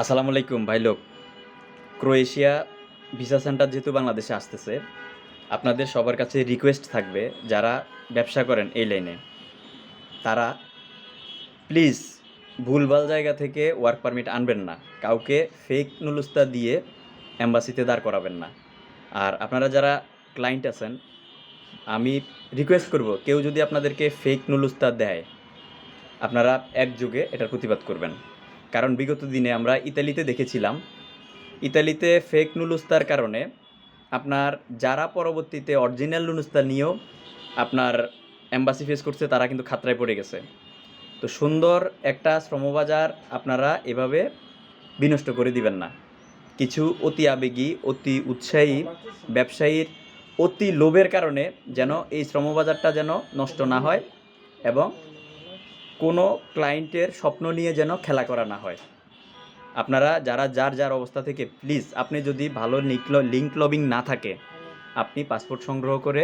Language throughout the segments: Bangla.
আসসালামু আলাইকুম, ভাই লোক। ক্রোয়েশিয়া ভিসা সেন্টার যেহেতু বাংলাদেশে আসতেছে, আপনাদের সবার কাছে রিকোয়েস্ট থাকবে যারা ব্যবসা করেন এই লাইনে। তারা প্লিজ ভুলভাল জায়গা থেকে ওয়ার্ক পারমিট আনবেন না। কাউকে ফেক নুলুস্তা দিয়ে অ্যাম্বাসিতে দাঁড় করাবেন না। আর আপনারা যারা ক্লায়েন্ট আছেন, আমি রিকোয়েস্ট করব, কেউ যদি আপনাদেরকে ফেক নুলুস্তা দেয়, আপনারা একযোগে এটার প্রতিবাদ করবেন। কারণ বিগত দিনে আমরা ইতালিতে দেখেছিলাম। ইতালিতে ফেক নুলুস্তার কারণে আপনার যারা পরবর্তীতে অরিজিনাল নুলুস্তা নিয়েও আপনার অ্যাম্বাসি ফেস করছে, তারা কিন্তু খাতরায় পড়ে গেছে। তো সুন্দর একটা শ্রমবাজার আপনারা এভাবে বিনষ্ট করে দিবেন না। কিছু অতি আবেগী, অতি উৎসাহী ব্যবসায়ীর অতি লোভের কারণে যেন এই শ্রমবাজারটা যেন নষ্ট না হয় এবং কোনো ক্লায়েন্টের স্বপ্ন নিয়ে যেন খেলা করা না হয়। আপনারা যারা, যার যার অবস্থা থেকে প্লিজ আপনি যদি ভালো নিকল লিঙ্ক লবিং না থাকে, আপনি পাসপোর্ট সংগ্রহ করে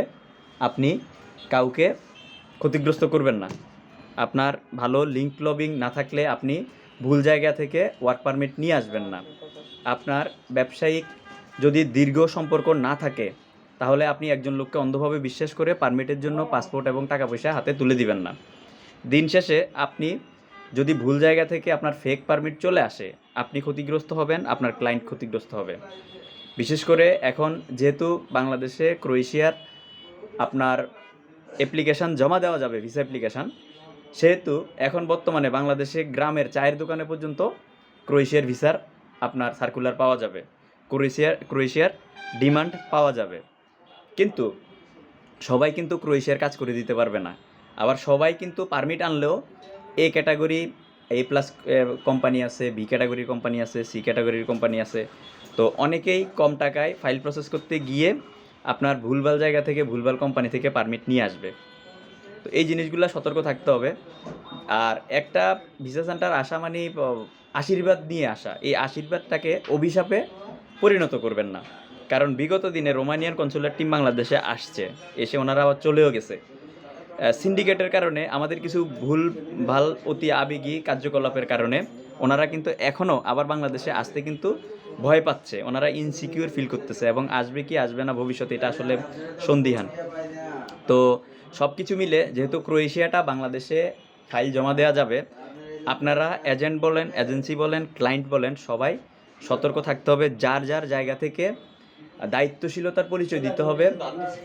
আপনি কাউকে ক্ষতিগ্রস্ত করবেন না। আপনার ভালো লিঙ্ক লবিং না থাকলে আপনি ভুল জায়গা থেকে ওয়ার্ক পারমিট নিয়ে আসবেন না। আপনার ব্যবসায়িক যদি দীর্ঘ সম্পর্ক না থাকে, তাহলে আপনি একজন লোককে অন্ধভাবে বিশ্বাস করে পারমিটের জন্য পাসপোর্ট এবং টাকা পয়সা হাতে তুলে দিবেন না। দিন শেষে আপনি যদি ভুল জায়গা থেকে আপনার ফেক পারমিট চলে আসে, আপনি ক্ষতিগ্রস্ত হবেন, আপনার ক্লায়েন্ট ক্ষতিগ্রস্ত হবে। বিশেষ করে এখন যেহেতু বাংলাদেশে ক্রোয়েশিয়ার আপনার অ্যাপ্লিকেশান জমা দেওয়া যাবে ভিসা অ্যাপ্লিকেশান সেহেতু এখন বর্তমানে বাংলাদেশে গ্রামের চায়ের দোকানে পর্যন্ত ক্রোয়েশিয়ার ভিসার আপনার সার্কুলার পাওয়া যাবে। ক্রোয়েশিয়ার ক্রোয়েশিয়ার ডিমান্ড পাওয়া যাবে। কিন্তু সবাই কিন্তু ক্রোয়েশিয়ার কাজ করে দিতে পারবে না। আবার সবাই কিন্তু permit আনলেও A category A plus company আছে বি ক্যাটাগরির কোম্পানি আছে সি ক্যাটাগরির কোম্পানি আছে। তো অনেকেই কম টাকায় ফাইল প্রসেস করতে গিয়ে আপনার ভুলভাল জায়গা থেকে, ভুলভাল কোম্পানি থেকে পারমিট নিয়ে আসবে। তো এই জিনিসগুলো সতর্ক থাকতে হবে। আর একটা ভিসা সেন্টার আসা মানে আশীর্বাদ নিয়ে আসা। এই আশীর্বাদটাকে অভিশাপে পরিণত করবেন না। কারণ বিগত দিনে রোমানিয়ান কনসুলার টিম বাংলাদেশে আসছে। এসে ওনারা আবার চলেও গেছে। সিন্ডিকেটের কারণে আমাদের কিছু ভুল, ভালো, অতি আবেগী কার্যকলাপের কারণে ওনারা কিন্তু এখনও আবার বাংলাদেশে আসতে কিন্তু ভয় পাচ্ছে। ওনারা ইনসিকিউর ফিল করতেছে এবং আসবে কি আসবে না ভবিষ্যতে এটা আসলে সন্দিহান। তো সব কিছু মিলে যেহেতু ক্রোয়েশিয়াটা বাংলাদেশে ফাইল জমা দেওয়া যাবে, আপনারা এজেন্ট বলেন এজেন্সি বলেন ক্লায়েন্ট বলেন, সবাই সতর্ক থাকতে হবে। যার যার জায়গা থেকে দায়িত্বশীলতার পরিচয় দিতে হবে।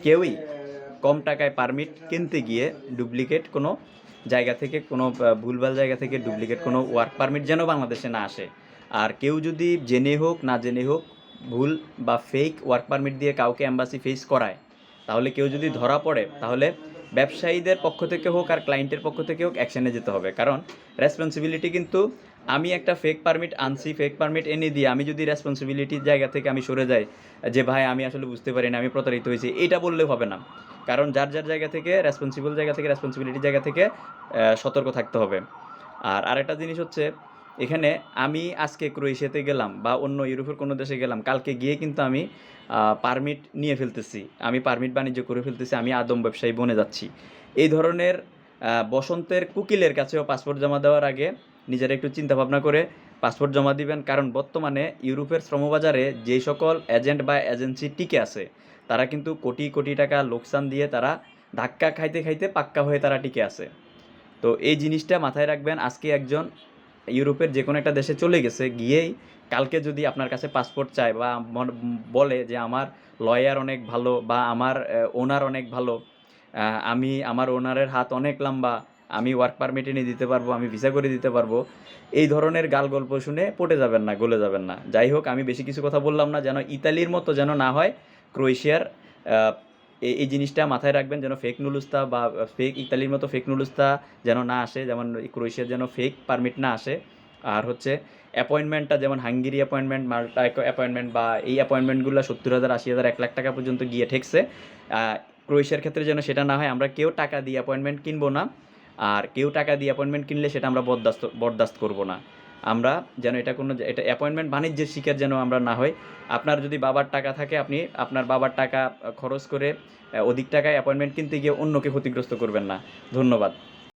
কেউই কম টাকায় পারমিট কিনতে গিয়ে ডুপ্লিকেট কোনো জায়গা থেকে, কোনো ভুলভাল জায়গা থেকে ডুপ্লিকেট কোনো ওয়ার্ক পারমিট যেন বাংলাদেশে না আসে। আর কেউ যদি জেনে হোক, না জেনে হোক, ভুল বা ফেক ওয়ার্ক পারমিট দিয়ে কাউকে অ্যাম্বাসি ফেস করায়, তাহলে কেউ যদি ধরা পড়ে, তাহলে ব্যবসায়ীদের পক্ষ থেকে হোক আর ক্লায়েন্টের পক্ষ থেকে হোক অ্যাকশানে যেতে হবে। কারণ রেসপন্সিবিলিটি কিন্তু আমি একটা ফেক পারমিট আনছি ফেক পারমিট এনে দিয়ে আমি যদি রেসপন্সিবিলিটির জায়গা থেকে আমি সরে যাই, যে ভাই আমি আসলে বুঝতে পারি না আমি প্রতারিত হয়েছি, এটা বললে হবে না। কারণ যার যার জায়গা থেকে রেসপন্সিবল জায়গা থেকে রেসপন্সিবিলিটির জায়গা থেকে সতর্ক থাকতে হবে। আর আরেকটা জিনিস হচ্ছে, এখানে আমি আজকে ক্রোয়েশিয়াতে গেলাম বা অন্য ইউরোপের কোনো দেশে গেলাম, কালকে গিয়ে কিন্তু আমি পারমিট নিয়ে ফেলতেছি। আমি পারমিট বাণিজ্য করে ফেলতেছি, আমি আদম ব্যবসায়ী বনে যাচ্ছি। এই ধরনের বসন্তের কুকিলের কাছেও পাসপোর্ট জমা দেওয়ার আগে নিজেরা একটু চিন্তা ভাবনা করে পাসপোর্ট জমা দিবেন। কারণ বর্তমানে ইউরোপের শ্রমবাজারে যেই সকল এজেন্ট বা এজেন্সি টিকে আছে তারা কিন্তু কোটি কোটি টাকা লোকসান দিয়ে তারা ধাক্কা খাইতে খাইতে পাক্কা হয়ে তারা টিকে আছে। তো এই জিনিসটা মাথায় রাখবেন, আজকে একজন ইউরোপের যে কোনো একটা দেশে চলে গেছে, গিয়েই কালকে যদি আপনার কাছে পাসপোর্ট চায় বা বলে যে আমার লয়ার অনেক ভালো বা আমার ওনার অনেক ভালো আমি আমার ওনারের হাত অনেক লম্বা, আমি ওয়ার্ক পারমিট এনে দিতে পারব, আমি ভিসা করে দিতে পারব, এই ধরনের গাল গল্প শুনে পটে যাবেন না, গলে যাবেন না। যাই হোক, আমি বেশি কিছু কথা বললাম না, যেন ইতালির মতো যেন না হয় ক্রোয়েশিয়ার এই জিনিসটা মাথায় রাখবেন যেন ফেক নুলুস্তা বা ফেক ইতালির মতো ফেক নুলুস্তা যেন না আসে, যেমন ক্রোয়েশিয়ার যেন ফেক পারমিট না আসে। আর হচ্ছে অ্যাপয়েন্টমেন্টটা যেমন হাঙ্গেরি অ্যাপয়েন্টমেন্ট মাল্টা অ্যাপয়েন্টমেন্ট বা এই অ্যাপয়েন্টমেন্টগুলো সত্তর হাজার, আশি হাজার, এক লাখ টাকা পর্যন্ত গিয়ে ঠেকছে। ক্রোয়েশিয়ার ক্ষেত্রে যেন সেটা না হয়, আমরা কেউ টাকা দিয়ে অ্যাপয়েন্টমেন্ট কিনবো না। আর কেউ টাকা দিয়ে অ্যাপয়েন্টমেন্ট কিনলে সেটা আমরা বরদাস্ত বরদাস্ত করব না। আমরা যেন এটা কোনো এটা অ্যাপয়েন্টমেন্ট বাণিজ্যের শিকার যেন আমরা না হই। আপনার যদি বাবার টাকা থাকে, আপনি আপনার বাবার টাকা খরচ করে অধিক টাকায় অ্যাপয়েন্টমেন্ট কিনতে গিয়ে অন্যকে ক্ষতিগ্রস্ত করবেন না। ধন্যবাদ।